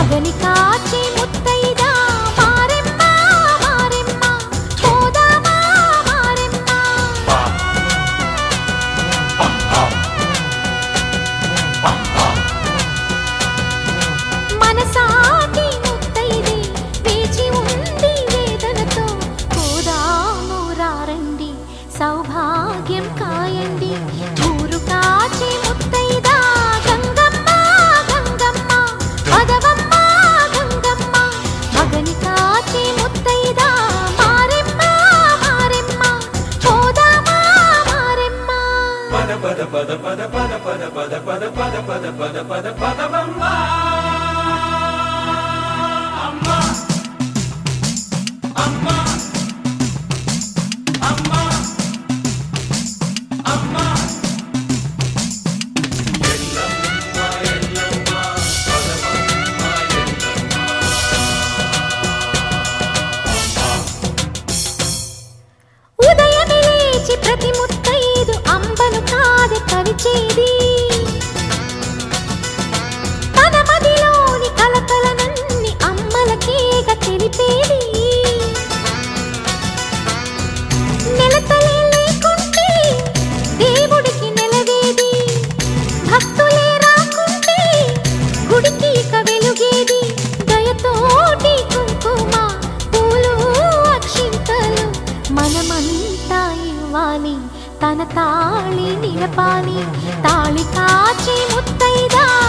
అగని కాచి ముత్త పద పద పద పద పద పద పద పద పద పద పద పద పద தன தாளி நிலப்பாலி தாளி காட்சி முத்தைதான்